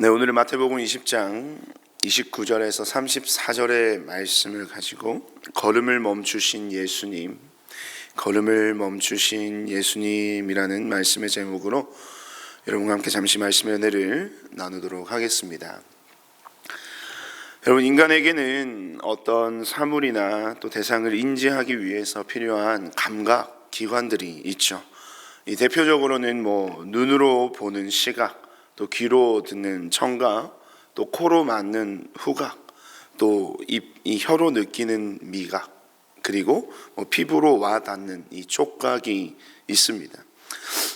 네, 오늘은 마태복음 20장 29절에서 34절의 말씀을 가지고 걸음을 멈추신 예수님, 걸음을 멈추신 예수님이라는 말씀의 제목으로 여러분과 함께 잠시 말씀의 은혜를 나누도록 하겠습니다. 여러분 인간에게는 어떤 사물이나 또 대상을 인지하기 위해서 필요한 감각 기관들이 있죠. 이 대표적으로는 뭐 눈으로 보는 시각, 또 귀로 듣는 청각, 또 코로 맡는 후각, 또 입, 이 혀로 느끼는 미각, 그리고 뭐 피부로 와 닿는 이 촉각이 있습니다.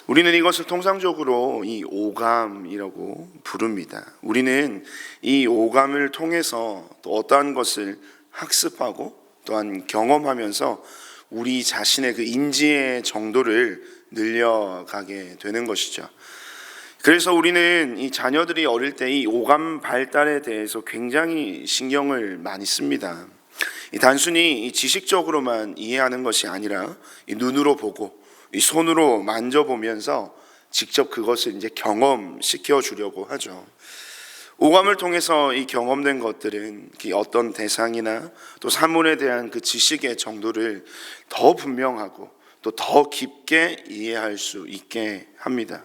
우리는 이것을 통상적으로 이 오감이라고 부릅니다. 우리는 이 오감을 통해서 또 어떠한 것을 학습하고 또한 경험하면서 우리 자신의 그 인지의 정도를 늘려가게 되는 것이죠. 그래서 우리는 이 자녀들이 어릴 때 이 오감 발달에 대해서 굉장히 신경을 많이 씁니다. 이 단순히 이 지식적으로만 이해하는 것이 아니라 이 눈으로 보고 이 손으로 만져보면서 직접 그것을 이제 경험시켜 주려고 하죠. 오감을 통해서 이 경험된 것들은 이 어떤 대상이나 또 사물에 대한 그 지식의 정도를 더 분명하고 또 더 깊게 이해할 수 있게 합니다.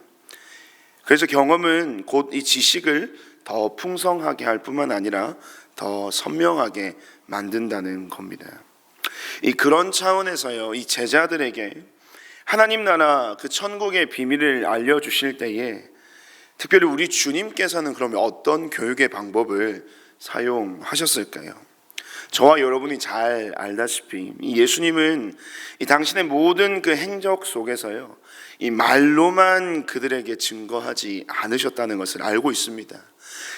그래서 경험은 곧 이 지식을 더 풍성하게 할 뿐만 아니라 더 선명하게 만든다는 겁니다. 이 그런 차원에서요, 이 제자들에게 하나님 나라 그 천국의 비밀을 알려주실 때에 특별히 우리 주님께서는 그러면 어떤 교육의 방법을 사용하셨을까요? 저와 여러분이 잘 알다시피 이 예수님은 이 당신의 모든 그 행적 속에서요 이 말로만 그들에게 증거하지 않으셨다는 것을 알고 있습니다.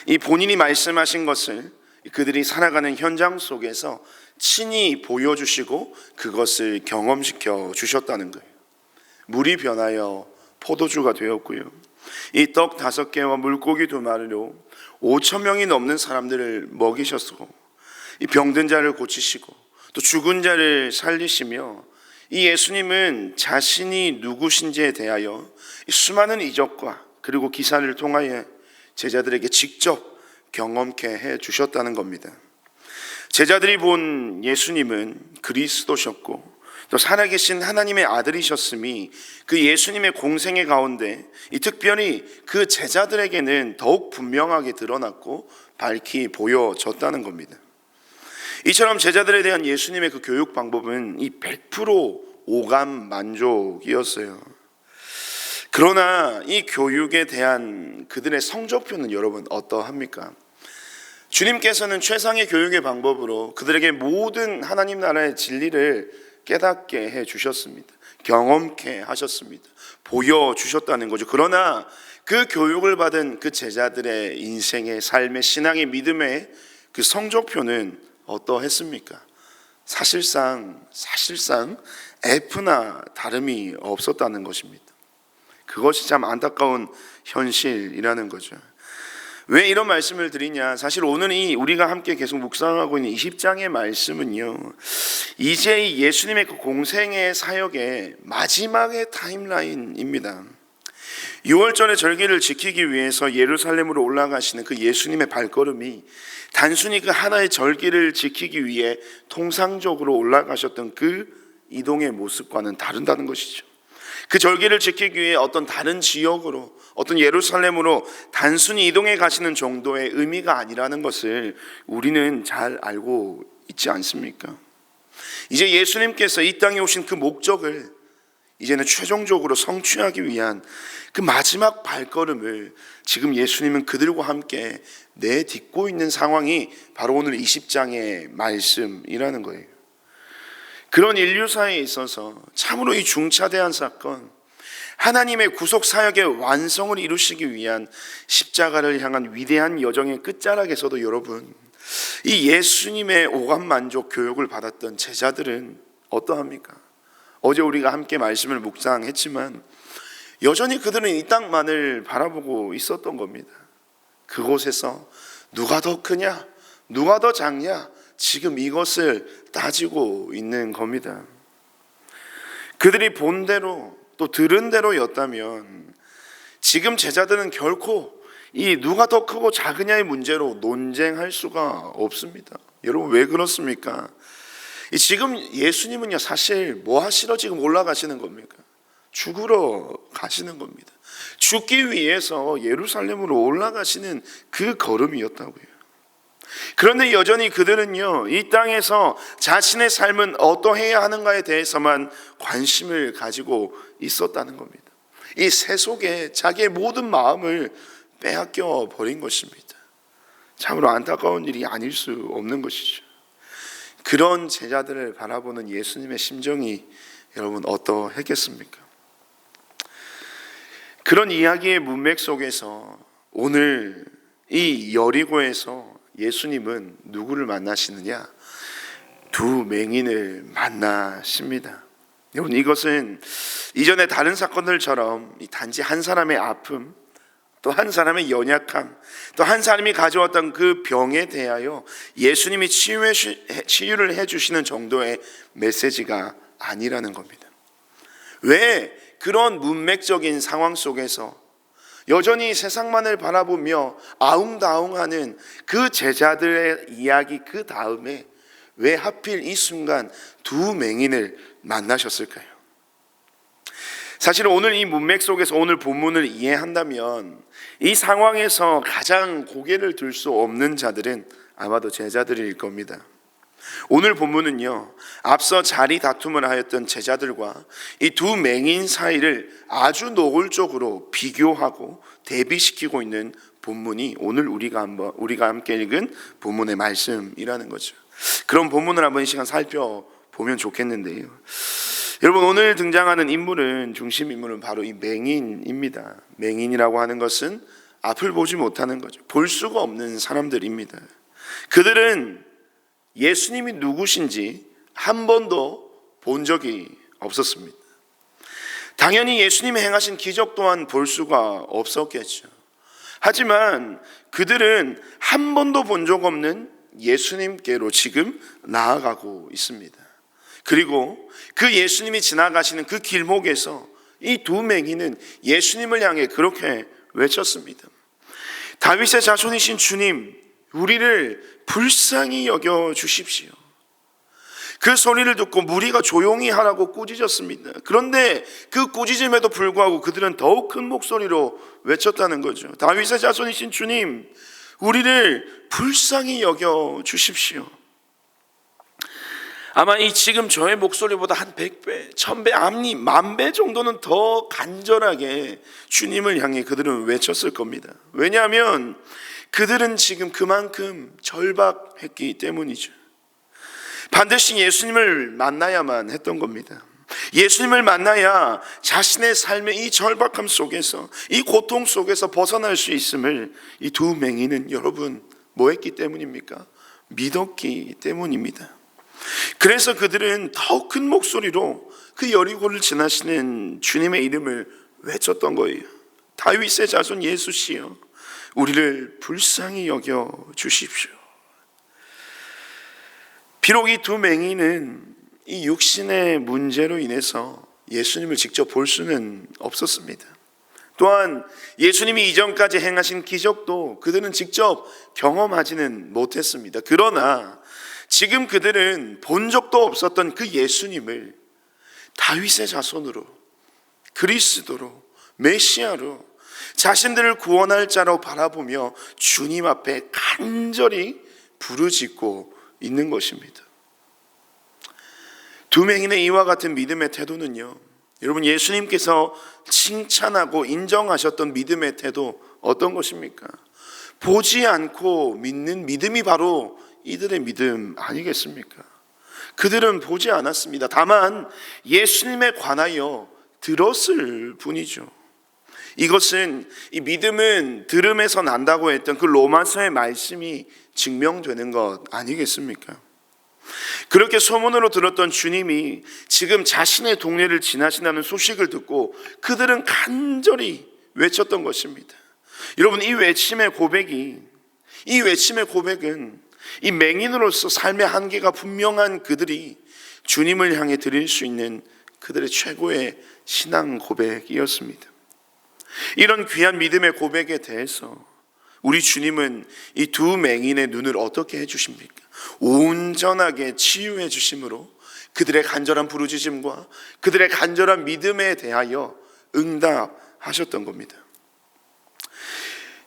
이 본인이 말씀하신 것을 그들이 살아가는 현장 속에서 친히 보여주시고 그것을 경험시켜 주셨다는 거예요. 물이 변하여 포도주가 되었고요. 이 떡 다섯 개와 물고기 두 마리로 오천 명이 넘는 사람들을 먹이셨고 이 병든 자를 고치시고 또 죽은 자를 살리시며 이 예수님은 자신이 누구신지에 대하여 수많은 이적과 그리고 기사를 통하여 제자들에게 직접 경험케 해 주셨다는 겁니다. 제자들이 본 예수님은 그리스도셨고 또 살아계신 하나님의 아들이셨음이 그 예수님의 공생의 가운데 이 특별히 그 제자들에게는 더욱 분명하게 드러났고 밝히 보여졌다는 겁니다. 이처럼 제자들에 대한 예수님의 그 교육 방법은 이 100% 오감 만족이었어요. 그러나 이 교육에 대한 그들의 성적표는 여러분 어떠합니까? 주님께서는 최상의 교육의 방법으로 그들에게 모든 하나님 나라의 진리를 깨닫게 해 주셨습니다. 경험케 하셨습니다. 보여 주셨다는 거죠. 그러나 그 교육을 받은 그 제자들의 인생의 삶의 신앙의 믿음의 그 성적표는 어떠했습니까? 사실상 사실상 F나 다름이 없었다는 것입니다. 그것이 참 안타까운 현실이라는 거죠. 왜 이런 말씀을 드리냐? 사실 오늘 이 우리가 함께 계속 묵상하고 있는 20장의 말씀은요. 이제 예수님의 그 공생의 사역의 마지막의 타임라인입니다. 6월절의 절기를 지키기 위해서 예루살렘으로 올라가시는 그 예수님의 발걸음이 단순히 그 하나의 절기를 지키기 위해 통상적으로 올라가셨던 그 이동의 모습과는 다른다는 것이죠. 그 절기를 지키기 위해 어떤 다른 지역으로 어떤 예루살렘으로 단순히 이동해 가시는 정도의 의미가 아니라는 것을 우리는 잘 알고 있지 않습니까? 이제 예수님께서 이 땅에 오신 그 목적을 이제는 최종적으로 성취하기 위한 그 마지막 발걸음을 지금 예수님은 그들과 함께 내딛고 있는 상황이 바로 오늘 20장의 말씀이라는 거예요. 그런 인류사에 있어서 참으로 이 중차대한 사건, 하나님의 구속 사역의 완성을 이루시기 위한 십자가를 향한 위대한 여정의 끝자락에서도 여러분, 이 예수님의 오감 만족 교육을 받았던 제자들은 어떠합니까? 어제 우리가 함께 말씀을 묵상했지만 여전히 그들은 이 땅만을 바라보고 있었던 겁니다. 그곳에서 누가 더 크냐? 누가 더 작냐? 지금 이것을 따지고 있는 겁니다. 그들이 본 대로 또 들은 대로였다면 지금 제자들은 결코 이 누가 더 크고 작으냐의 문제로 논쟁할 수가 없습니다. 여러분 왜 그렇습니까? 이 지금 예수님은요 사실 뭐 하시러 지금 올라가시는 겁니까? 죽으러 가시는 겁니다. 죽기 위해서 예루살렘으로 올라가시는 그 걸음이었다고요. 그런데 여전히 그들은요, 이 땅에서 자신의 삶은 어떠해야 하는가에 대해서만 관심을 가지고 있었다는 겁니다. 이 세속에 자기의 모든 마음을 빼앗겨 버린 것입니다. 참으로 안타까운 일이 아닐 수 없는 것이죠. 그런 제자들을 바라보는 예수님의 심정이 여러분 어떠했겠습니까? 그런 이야기의 문맥 속에서 오늘 이 여리고에서 예수님은 누구를 만나시느냐? 두 맹인을 만나십니다. 여러분 이것은 이전의 다른 사건들처럼 단지 한 사람의 아픔, 또 한 사람의 연약함, 또 한 사람이 가져왔던 그 병에 대하여 예수님이 치유해, 치유를 해주시는 정도의 메시지가 아니라는 겁니다. 왜 그런 문맥적인 상황 속에서 여전히 세상만을 바라보며 아웅다웅하는 그 제자들의 이야기 그 다음에 왜 하필 이 순간 두 맹인을 만나셨을까요? 사실 오늘 이 문맥 속에서 오늘 본문을 이해한다면 이 상황에서 가장 고개를 들 수 없는 자들은 아마도 제자들일 겁니다. 오늘 본문은요, 앞서 자리 다툼을 하였던 제자들과 이 두 맹인 사이를 아주 노골적으로 비교하고 대비시키고 있는 본문이 오늘 우리가 한번 우리가 함께 읽은 본문의 말씀이라는 거죠. 그런 본문을 한번 이 시간 살펴보면 좋겠는데요. 여러분 오늘 등장하는 인물은 중심 인물은 바로 이 맹인입니다. 맹인이라고 하는 것은 앞을 보지 못하는 거죠. 볼 수가 없는 사람들입니다. 그들은 예수님이 누구신지 한 번도 본 적이 없었습니다. 당연히 예수님이 행하신 기적 또한 볼 수가 없었겠죠. 하지만 그들은 한 번도 본 적 없는 예수님께로 지금 나아가고 있습니다. 그리고 그 예수님이 지나가시는 그 길목에서 이 두 맹인은 예수님을 향해 그렇게 외쳤습니다. 다윗의 자손이신 주님, 우리를 불쌍히 여겨 주십시오. 그 소리를 듣고 무리가 조용히 하라고 꾸짖었습니다. 그런데 그 꾸짖음에도 불구하고 그들은 더욱 큰 목소리로 외쳤다는 거죠. 다윗의 자손이신 주님, 우리를 불쌍히 여겨 주십시오. 아마 이 지금 저의 목소리보다 한 100배, 1000배, 앞니 만배 정도는 더 간절하게 주님을 향해 그들은 외쳤을 겁니다. 왜냐하면 그들은 지금 그만큼 절박했기 때문이죠. 반드시 예수님을 만나야만 했던 겁니다. 예수님을 만나야 자신의 삶의 이 절박함 속에서 이 고통 속에서 벗어날 수 있음을 이 두 맹인은 여러분 뭐 했기 때문입니까? 믿었기 때문입니다. 그래서 그들은 더욱 큰 목소리로 그 여리고를 지나시는 주님의 이름을 외쳤던 거예요. 다윗의 자손 예수시여 우리를 불쌍히 여겨 주십시오. 비록 이 두 맹인은 이 육신의 문제로 인해서 예수님을 직접 볼 수는 없었습니다. 또한 예수님이 이전까지 행하신 기적도 그들은 직접 경험하지는 못했습니다. 그러나 지금 그들은 본 적도 없었던 그 예수님을 다윗의 자손으로 그리스도로 메시아로 자신들을 구원할 자로 바라보며 주님 앞에 간절히 부르짖고 있는 것입니다. 두 명인의 이와 같은 믿음의 태도는요. 여러분 예수님께서 칭찬하고 인정하셨던 믿음의 태도 어떤 것입니까? 보지 않고 믿는 믿음이 바로 이들의 믿음 아니겠습니까? 그들은 보지 않았습니다. 다만 예수님에 관하여 들었을 뿐이죠. 이것은 이 믿음은 들음에서 난다고 했던 그 로마서의 말씀이 증명되는 것 아니겠습니까? 그렇게 소문으로 들었던 주님이 지금 자신의 동네를 지나신다는 소식을 듣고 그들은 간절히 외쳤던 것입니다. 여러분, 이 외침의 고백이, 이 외침의 고백은 이 맹인으로서 삶의 한계가 분명한 그들이 주님을 향해 드릴 수 있는 그들의 최고의 신앙 고백이었습니다. 이런 귀한 믿음의 고백에 대해서 우리 주님은 이 두 맹인의 눈을 어떻게 해주십니까? 온전하게 치유해 주심으로 그들의 간절한 부르짖음과 그들의 간절한 믿음에 대하여 응답하셨던 겁니다.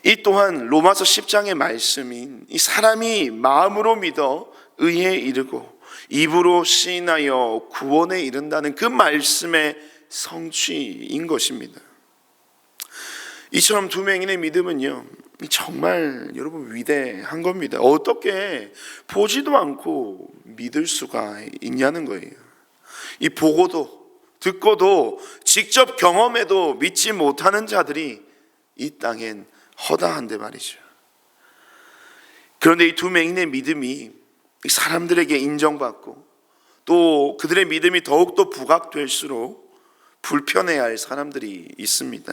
이 또한 로마서 10장의 말씀인 이 사람이 마음으로 믿어 의에 이르고 입으로 시인하여 구원에 이른다는 그 말씀의 성취인 것입니다. 이처럼 두 맹인의 믿음은요, 정말 여러분 위대한 겁니다. 어떻게 보지도 않고 믿을 수가 있냐는 거예요. 이 보고도 듣고도 직접 경험해도 믿지 못하는 자들이 이 땅엔 허다한데 말이죠. 그런데 이 두 맹인의 믿음이 사람들에게 인정받고 또 그들의 믿음이 더욱더 부각될수록 불편해야 할 사람들이 있습니다.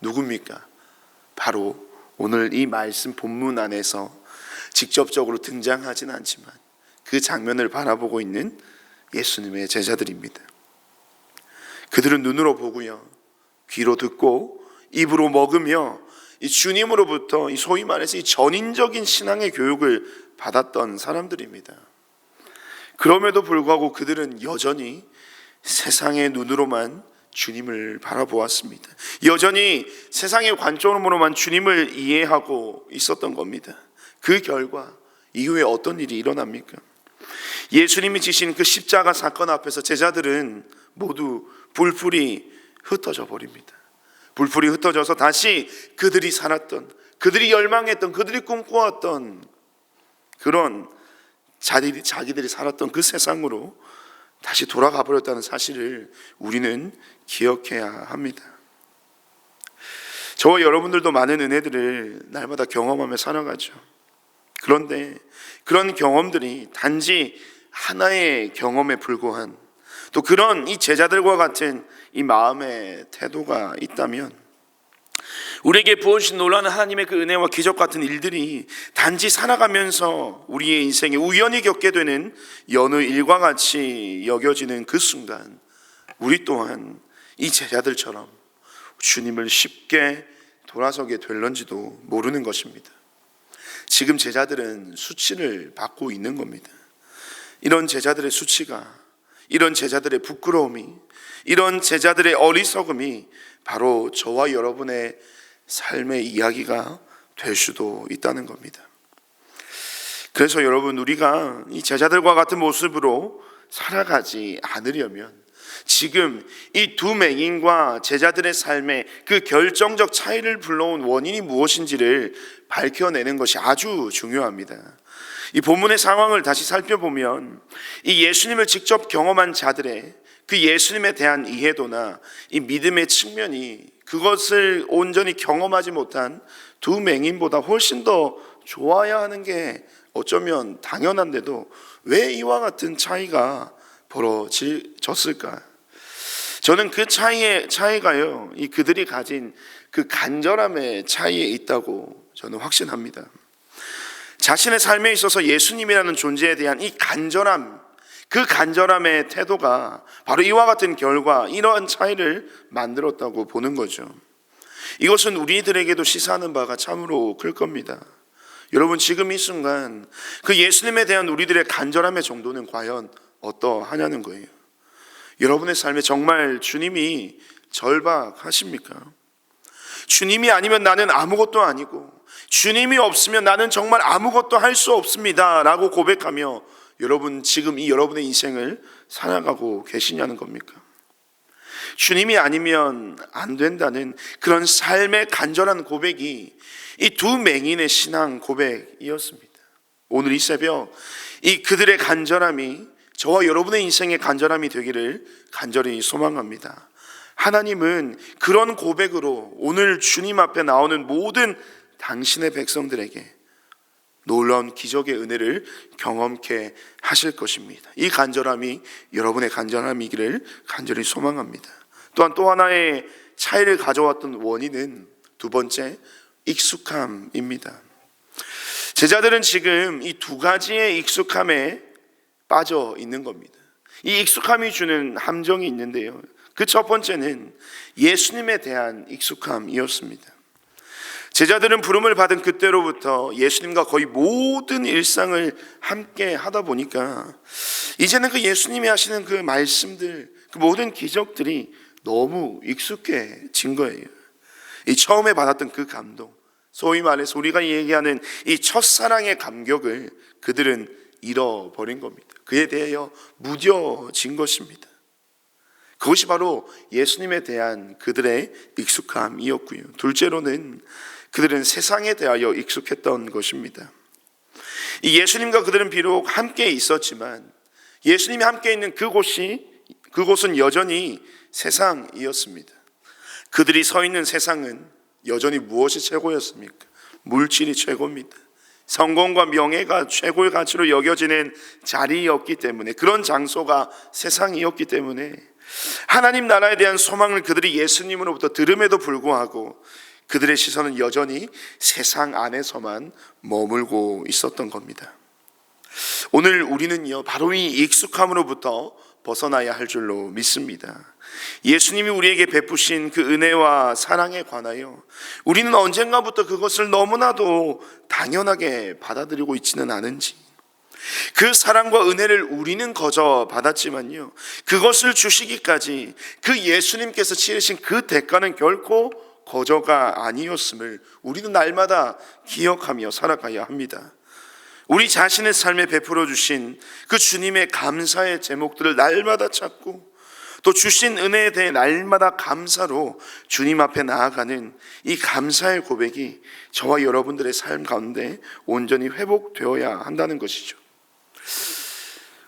누굽니까? 바로 오늘 이 말씀 본문 안에서 직접적으로 등장하진 않지만 그 장면을 바라보고 있는 예수님의 제자들입니다. 그들은 눈으로 보고요, 귀로 듣고 입으로 먹으며 이 주님으로부터 이 소위 말해서 이 전인적인 신앙의 교육을 받았던 사람들입니다. 그럼에도 불구하고 그들은 여전히 세상의 눈으로만 주님을 바라보았습니다. 여전히 세상의 관점으로만 주님을 이해하고 있었던 겁니다. 그 결과 이후에 어떤 일이 일어납니까? 예수님이 지신 그 십자가 사건 앞에서 제자들은 모두 불풀이 흩어져 버립니다. 불풀이 흩어져서 다시 그들이 살았던, 그들이 열망했던, 그들이 꿈꿔왔던 그런 자기들이, 자기들이 살았던 그 세상으로 다시 돌아가 버렸다는 사실을 우리는 기억해야 합니다. 저와 여러분들도 많은 은혜들을 날마다 경험하며 살아가죠. 그런데 그런 경험들이 단지 하나의 경험에 불과한 또 그런 이 제자들과 같은 이 마음의 태도가 있다면 우리에게 부어주신 놀라는 하나님의 그 은혜와 기적 같은 일들이 단지 살아가면서 우리의 인생에 우연히 겪게 되는 여느 일과 같이 여겨지는 그 순간 우리 또한 이 제자들처럼 주님을 쉽게 돌아서게 될런지도 모르는 것입니다. 지금 제자들은 수치를 받고 있는 겁니다. 이런 제자들의 수치가, 이런 제자들의 부끄러움이, 이런 제자들의 어리석음이 바로 저와 여러분의 삶의 이야기가 될 수도 있다는 겁니다. 그래서 여러분, 우리가 이 제자들과 같은 모습으로 살아가지 않으려면 지금 이 두 맹인과 제자들의 삶의 그 결정적 차이를 불러온 원인이 무엇인지를 밝혀내는 것이 아주 중요합니다. 이 본문의 상황을 다시 살펴보면 이 예수님을 직접 경험한 자들의 그 예수님에 대한 이해도나 이 믿음의 측면이 그것을 온전히 경험하지 못한 두 맹인보다 훨씬 더 좋아야 하는 게 어쩌면 당연한데도 왜 이와 같은 차이가 벌어졌을까? 저는 그 차이의 차이가요, 이 그들이 가진 그 간절함의 차이에 있다고 저는 확신합니다. 자신의 삶에 있어서 예수님이라는 존재에 대한 이 간절함, 그 간절함의 태도가 바로 이와 같은 결과, 이러한 차이를 만들었다고 보는 거죠. 이것은 우리들에게도 시사하는 바가 참으로 클 겁니다. 여러분, 지금 이 순간 그 예수님에 대한 우리들의 간절함의 정도는 과연 어떠하냐는 거예요. 여러분의 삶에 정말 주님이 절박하십니까? 주님이 아니면 나는 아무것도 아니고, 주님이 없으면 나는 정말 아무것도 할 수 없습니다. 라고 고백하며 여러분 지금 이 여러분의 인생을 살아가고 계시냐는 겁니까? 주님이 아니면 안 된다는 그런 삶의 간절한 고백이 이 두 맹인의 신앙 고백이었습니다. 오늘 이 새벽 이 그들의 간절함이 저와 여러분의 인생의 간절함이 되기를 간절히 소망합니다. 하나님은 그런 고백으로 오늘 주님 앞에 나오는 모든 당신의 백성들에게 놀라운 기적의 은혜를 경험케 하실 것입니다. 이 간절함이 여러분의 간절함이기를 간절히 소망합니다. 또한 또 하나의 차이를 가져왔던 원인은 두 번째 익숙함입니다. 제자들은 지금 이 두 가지의 익숙함에 빠져 있는 겁니다. 이 익숙함이 주는 함정이 있는데요. 그 첫 번째는 예수님에 대한 익숙함이었습니다. 제자들은 부름을 받은 그때로부터 예수님과 거의 모든 일상을 함께 하다 보니까 이제는 그 예수님이 하시는 그 말씀들, 그 모든 기적들이 너무 익숙해진 거예요. 이 처음에 받았던 그 감동, 소위 말해서 우리가 얘기하는 이 첫사랑의 감격을 그들은 잃어버린 겁니다. 그에 대하여 무뎌진 것입니다. 그것이 바로 예수님에 대한 그들의 익숙함이었고요. 둘째로는 그들은 세상에 대하여 익숙했던 것입니다. 이 예수님과 그들은 비록 함께 있었지만 예수님이 함께 있는 그곳이 그곳은 여전히 세상이었습니다. 그들이 서 있는 세상은 여전히 무엇이 최고였습니까? 물질이 최고입니다. 성공과 명예가 최고의 가치로 여겨지는 자리였기 때문에 그런 장소가 세상이었기 때문에 하나님 나라에 대한 소망을 그들이 예수님으로부터 들음에도 불구하고 그들의 시선은 여전히 세상 안에서만 머물고 있었던 겁니다. 오늘 우리는요, 바로 이 익숙함으로부터 벗어나야 할 줄로 믿습니다. 예수님이 우리에게 베푸신 그 은혜와 사랑에 관하여 우리는 언젠가부터 그것을 너무나도 당연하게 받아들이고 있지는 않은지 그 사랑과 은혜를 우리는 거저 받았지만요. 그것을 주시기까지 그 예수님께서 치르신 그 대가는 결코 거저가 아니었음을 우리는 날마다 기억하며 살아가야 합니다. 우리 자신의 삶에 베풀어 주신 그 주님의 감사의 제목들을 날마다 찾고 또 주신 은혜에 대해 날마다 감사로 주님 앞에 나아가는 이 감사의 고백이 저와 여러분들의 삶 가운데 온전히 회복되어야 한다는 것이죠.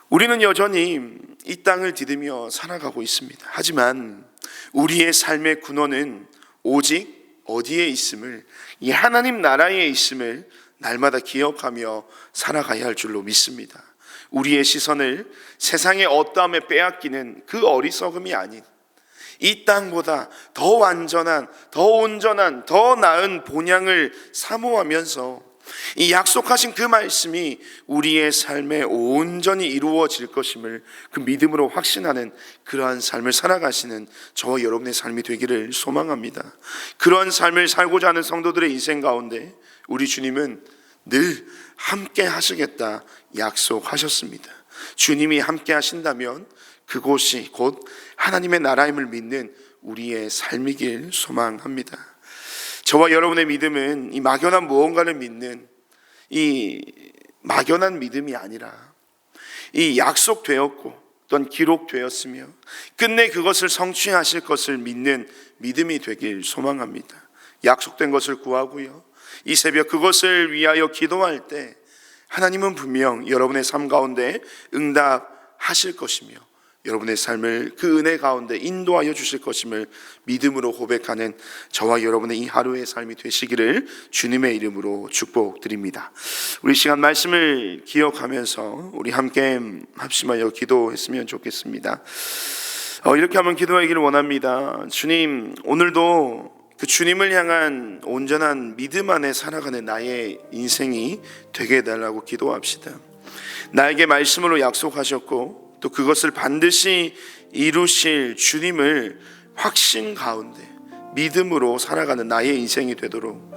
우리는 여전히 이 땅을 디디며 살아가고 있습니다. 하지만 우리의 삶의 근원은 오직 어디에 있음을 이 하나님 나라에 있음을 날마다 기억하며 살아가야 할 줄로 믿습니다. 우리의 시선을 세상의 어떠함에 빼앗기는 그 어리석음이 아닌 이 땅보다 더 완전한, 더 온전한, 더 나은 본향을 사모하면서 이 약속하신 그 말씀이 우리의 삶에 온전히 이루어질 것임을 그 믿음으로 확신하는 그러한 삶을 살아가시는 저와 여러분의 삶이 되기를 소망합니다. 그러한 삶을 살고자 하는 성도들의 인생 가운데 우리 주님은 늘 함께 하시겠다 약속하셨습니다. 주님이 함께 하신다면 그곳이 곧 하나님의 나라임을 믿는 우리의 삶이길 소망합니다. 저와 여러분의 믿음은 이 막연한 무언가를 믿는 이 막연한 믿음이 아니라 이 약속되었고 또한 기록되었으며 끝내 그것을 성취하실 것을 믿는 믿음이 되길 소망합니다. 약속된 것을 구하고요. 이 새벽 그것을 위하여 기도할 때 하나님은 분명 여러분의 삶 가운데 응답하실 것이며 여러분의 삶을 그 은혜 가운데 인도하여 주실 것임을 믿음으로 고백하는 저와 여러분의 이 하루의 삶이 되시기를 주님의 이름으로 축복드립니다. 우리 시간 말씀을 기억하면서 우리 함께 합심하여 기도했으면 좋겠습니다. 어, 이렇게 한번 기도하기를 원합니다. 주님, 오늘도 그 주님을 향한 온전한 믿음 안에 살아가는 나의 인생이 되게 해달라고 기도합시다. 나에게 말씀으로 약속하셨고 또 그것을 반드시 이루실 주님을 확신 가운데 믿음으로 살아가는 나의 인생이 되도록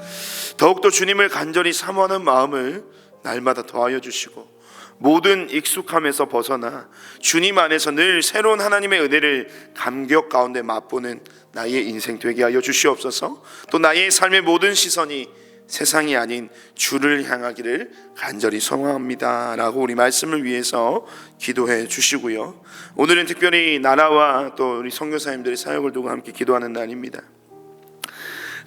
더욱더 주님을 간절히 사모하는 마음을 날마다 더하여 주시고 모든 익숙함에서 벗어나 주님 안에서 늘 새로운 하나님의 은혜를 감격 가운데 맛보는 나의 인생 되게 하여 주시옵소서. 또 나의 삶의 모든 시선이 세상이 아닌 주를 향하기를 간절히 소망합니다 라고 우리 말씀을 위해서 기도해 주시고요. 오늘은 특별히 나라와 또 우리 선교사님들의 사역을 두고 함께 기도하는 날입니다.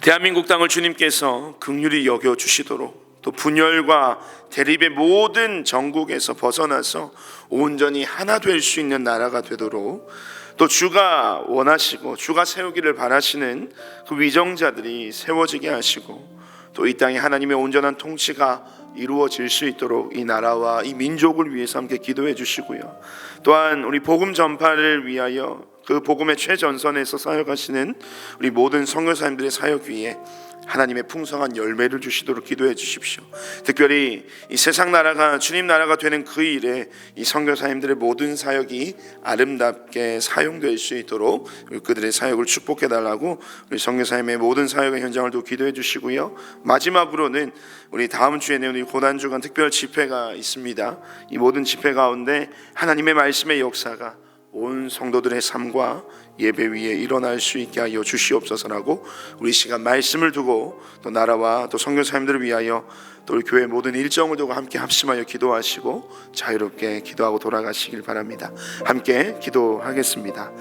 대한민국 땅을 주님께서 극률이 여겨 주시도록 또 분열과 대립의 모든 전국에서 벗어나서 온전히 하나 될 수 있는 나라가 되도록 또 주가 원하시고 주가 세우기를 바라시는 그 위정자들이 세워지게 하시고 또 이 땅에 하나님의 온전한 통치가 이루어질 수 있도록 이 나라와 이 민족을 위해서 함께 기도해 주시고요. 또한 우리 복음 전파를 위하여 그 복음의 최전선에서 사역하시는 우리 모든 선교사님들의 사역 위에 하나님의 풍성한 열매를 주시도록 기도해 주십시오. 특별히 이 세상 나라가 주님 나라가 되는 그 일에 이 선교사님들의 모든 사역이 아름답게 사용될 수 있도록 그들의 사역을 축복해 달라고 우리 선교사님의 모든 사역의 현장을 또 기도해 주시고요. 마지막으로는 우리 다음 주에는 우리 고난 주간 특별 집회가 있습니다. 이 모든 집회 가운데 하나님의 말씀의 역사가 온 성도들의 삶과 예배 위에 일어날 수 있게 하여 주시옵소서라고 우리 시간 말씀을 두고 또 나라와 또 선교사님들을 위하여 또 우리 교회 모든 일정을 두고 함께 합심하여 기도하시고 자유롭게 기도하고 돌아가시길 바랍니다. 함께 기도하겠습니다.